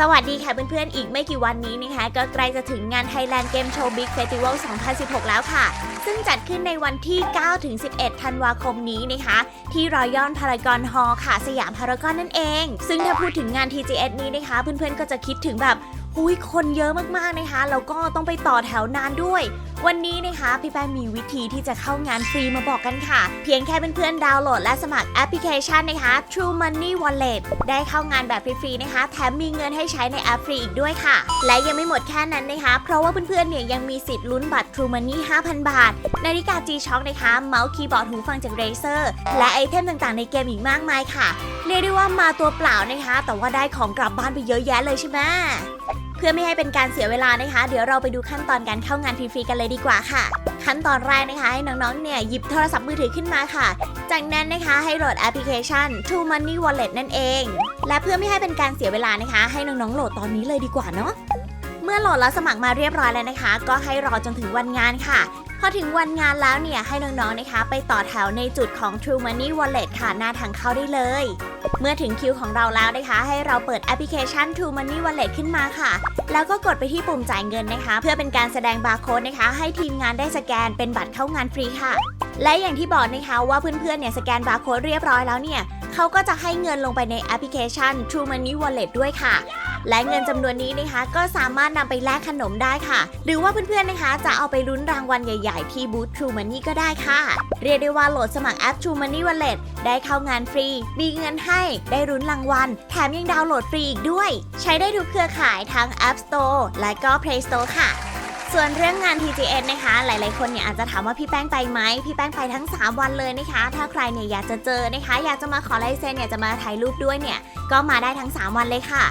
สวัสดีค่ะเพื่อนๆ อีกไม่กี่วันนี้นะคะ ก็ใกล้จะถึงงาน Thailand Game Show Big Festival 2016 แล้วค่ะ ซึ่งจัดขึ้นในวันที่ 9-11 ธันวาคมนี้นะคะ ที่รอยอนพารากอนฮอลค่ะ สยามพารากอนนั่นเอง ซึ่งถ้าพูดถึงงาน TGS นี้นะคะ เพื่อนๆ ก็จะคิดถึงแบบหุยคนเยอะมากๆนะคะ แล้วก็ต้องไปต่อแถวนานด้วยวันนี้นะคะพี่แป้งมีวิธีที่จะเข้างานฟรีมาบอกกันค่ะ เพียงแค่เพื่อนๆดาวน์โหลดและสมัครแอปพลิเคชันนะคะ True Money Wallet ได้เข้างานแบบฟรีๆนะคะ แถมมีเงินให้ใช้ในแอปฟรีอีกด้วยค่ะ และยังไม่หมดแค่นั้นนะคะ เพราะว่าเพื่อนๆเนี่ยยังมีสิทธิ์ลุ้นบัตร True Money 5,000 บาท นาฬิกา G-Shock นะคะเมาส์คีย์บอร์ดหูฟังจาก Razer และไอเทมต่างๆในเกมอีกมากมายค่ะเรียกได้ว่ามาตัวเปล่านะคะ แต่ว่าได้ของกลับบ้านไปเยอะแยะเลยใช่ไหม เพื่อไม่ให้เป็นการเสียเวลานะคะ เดี๋ยวเราไปดูขั้นตอนการเข้างานฟรีๆกันเลยดีกว่าค่ะ ขั้นตอนแรกนะคะให้น้องๆเนี่ยหยิบโทรศัพท์มือถือขึ้นมาค่ะ จากนั้นนะคะให้โหลดแอปพลิเคชัน True Money Wallet นั่นเอง และเพื่อไม่ให้เป็นการเสียเวลานะคะ ให้น้องๆโหลดตอนนี้เลยดีกว่าเนาะ เมื่อโหลดแล้วสมัครมาเรียบร้อยแล้วนะคะ ก็ให้รอจนถึงวันงานค่ะ พอถึงวันงานแล้วเนี่ยให้น้องๆนะคะ ไปต่อแถวในจุดของ True Money Wallet ค่ะหน้าทางเข้าได้เลย เมื่อถึงคิวของเราแล้วนะคะ ให้เราเปิดแอปพลิเคชัน True Money Wallet ขึ้นมาค่ะ แล้วก็กดไปที่ปุ่มจ่ายเงินนะคะ เพื่อเป็นการแสดงบาร์โค้ดนะคะ ให้ทีมงานได้สแกนเป็นบัตรเข้างานฟรีค่ะ และอย่างที่บอกนะคะว่าเพื่อนๆเนี่ยสแกนบาร์โค้ดเรียบร้อยแล้วเนี่ย เขาก็จะให้เงินลงไปในแอปพลิเคชัน True Money Wallet ด้วยค่ะ และเงินจำนวนนี้นะคะก็สามารถนำไปแลกขนมได้ค่ะ หรือว่าเพื่อนๆนะคะ จะเอาไปลุ้นรางวัลใหญ่ๆ ที่บูธ True Money ก็ได้ค่ะ เรียกได้ว่าโหลดสมัครแอป True Money Wallet ได้เข้างานฟรี มีเงินให้ได้รุ้นรางวัล แถมยังดาวน์โหลดฟรีอีกด้วย ใช้ได้ทุกเครือข่ายทั้ง App Store และก็ Play Store ค่ะ ส่วนเรื่องงาน TGS นะคะ หลายๆ คนเนี่ยอาจจะถามว่าพี่แป้งไปไหม พี่แป้งไปทั้ง 3 วันเลยนะคะ ถ้าใครเนี่ยอยากจะเจอนะคะ อยากจะมาขอลายเซ็นอยากจะมาถ่ายรูปด้วยเนี่ย ก็มาได้ทั้ง 3 วันเลยค่ะ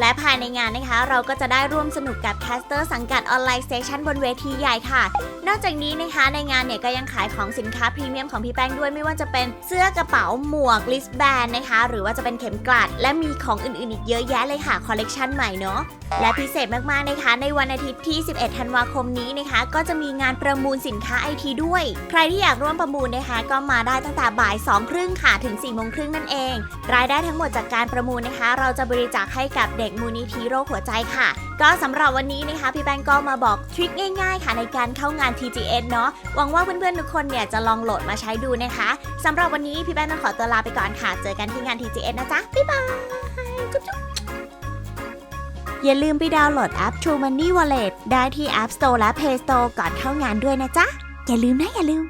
และภายในงานนะคะ เราก็จะได้ร่วมสนุกกับแคสเตอร์สังกัดออนไลน์สเตชันบนเวทีใหญ่ค่ะ นอกจากนี้นะคะในงานเนี่ยก็ยังขายของสินค้าพรีเมียมของพี่แป้งด้วยไม่ว่าจะเป็นเสื้อกระเป๋าหมวกลิสแบนนะคะ หรือว่าจะเป็นเข็มกลัด และมีของอื่นๆอีกเยอะแยะเลยค่ะคอลเลกชันใหม่เนาะและพิเศษมากๆนะคะ ในวันอาทิตย์ที่ 11 ธันวาคมนี้นะคะ ก็จะมีงานประมูลสินค้าไอทีด้วย ใครที่อยากร่วมประมูลนะคะ ก็มาได้ตั้งแต่บ่าย2ครึ่งค่ะถึง4โมงครึ่งนั่นเอง รายได้ทั้งหมดจากการประมูลนะคะ เราจะบริจาคให้กับเด็กมูลนิธิโรคหัวใจค่ะ ก็สำหรับวันนี้นะคะพี่แป้งก็มาบอกทริคง่ายๆ ค่ะในการเข้างาน TGN เนาะหวังว่าเพื่อนๆทุกคนเนี่ยจะลองโหลดมาใช้ดูนะคะสำหรับวันนี้พี่แป้งต้องขอตัวลาไปก่อนค่ะ เจอกันที่งาน TGN นะจ๊ะบ๊ายบายจุ๊บๆอย่าลืมไปดาวน์โหลดแอป True Money Wallet ได้ที่ App Store และ Play Store ก่อนเข้างานด้วยนะจ๊ะอย่าลืมนะอย่าลืม